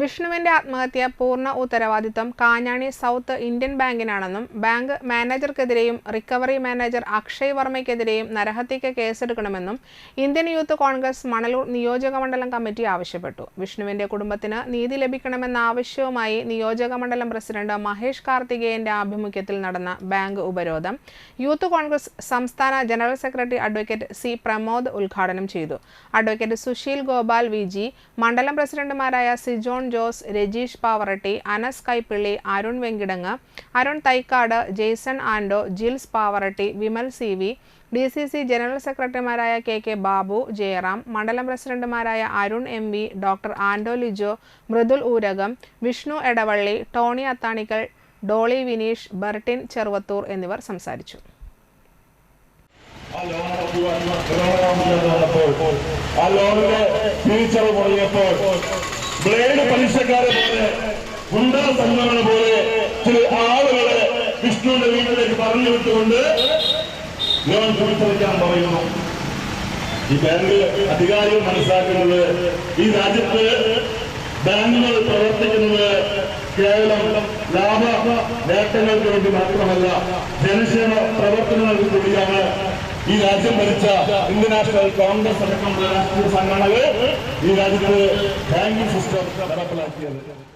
വിഷ്ണുവിന്റെ ആത്മഹത്യ പൂർണ ഉത്തരവാദിത്തം കാഞ്ഞാണി സൗത്ത് ഇന്ത്യൻ ബാങ്കിനാണെന്നും ബാങ്ക് മാനേജർക്കെതിരെയും റിക്കവറി മാനേജർ അക്ഷയ് വർമ്മയ്ക്കെതിരെയും നരഹത്യക്ക് കേസെടുക്കണമെന്നും ഇന്ത്യൻ യൂത്ത് കോൺഗ്രസ് മണലൂർ നിയോജകമണ്ഡലം കമ്മിറ്റി ആവശ്യപ്പെട്ടു. വിഷ്ണുവിന്റെ കുടുംബത്തിന് നീതി ലഭിക്കണമെന്ന ആവശ്യവുമായി നിയോജകമണ്ഡലം പ്രസിഡന്റ് മഹേഷ് കാർത്തികേയന്റെ ആഭിമുഖ്യത്തിൽ നടന്ന ബാങ്ക് ഉപരോധം യൂത്ത് കോൺഗ്രസ് സംസ്ഥാന general secretary advocate C Pramod ഉദ്ഘാടനം ചെയ്തു. അഡ്വക്കേറ്റ് സുശീൽ ഗോപാൽ വി മണ്ഡലം പ്രസിഡന്റുമാരായ Sijohn Jose Rajeesh Pavaratty Anas Kaipilly Arun Venkitangu Arun Thaikkad Jaison Ando Jils Pavaratty Vimal C V D C C general സെക്രട്ടറിമാരായ K K Babu Jayaram മണ്ഡലം പ്രസിഡന്റുമാരായ Arun M V doctor Ando Lijo Mridul Oorakam Vishnu Edavalli Tony Athanikkal Dolly Vineesh Burtin Cheruvathur എന്നിവർ സംസാരിച്ചു. മുടങ്ങിയപ്പോൾ blade പലിശക്കാരെ പോലെ ഗുണ്ടാ സംഘങ്ങളെ പോലെ ചില ആളുകളെ വിഷ്ണുവിന്റെ വീട്ടിലേക്ക് പറഞ്ഞു വിട്ടുകൊണ്ട് ഞാൻ തിരിച്ചറിക്കാൻ പറയുന്നു. ഈ ബാങ്ക് അധികാരികൾ മനസ്സിലാക്കുന്നത് ഈ രാജ്യത്ത് ബാങ്കുകൾ പ്രവർത്തിക്കുന്നത് കേവലം ലാഭ നേട്ടങ്ങൾക്ക് വേണ്ടി മാത്രമല്ല ജനക്ഷേമ പ്രവർത്തനങ്ങൾക്ക് കൂടിയാണ് ഈ രാജ്യം ഭരിച്ച ഇന്ത്യൻ നാഷണൽ കോൺഗ്രസ് അടക്കമുള്ള രാഷ്ട്രീയ സംഘടനകൾ ഈ രാജ്യത്ത് ബാങ്കിംഗ് സിസ്റ്റം നടപ്പിലാക്കിയത്.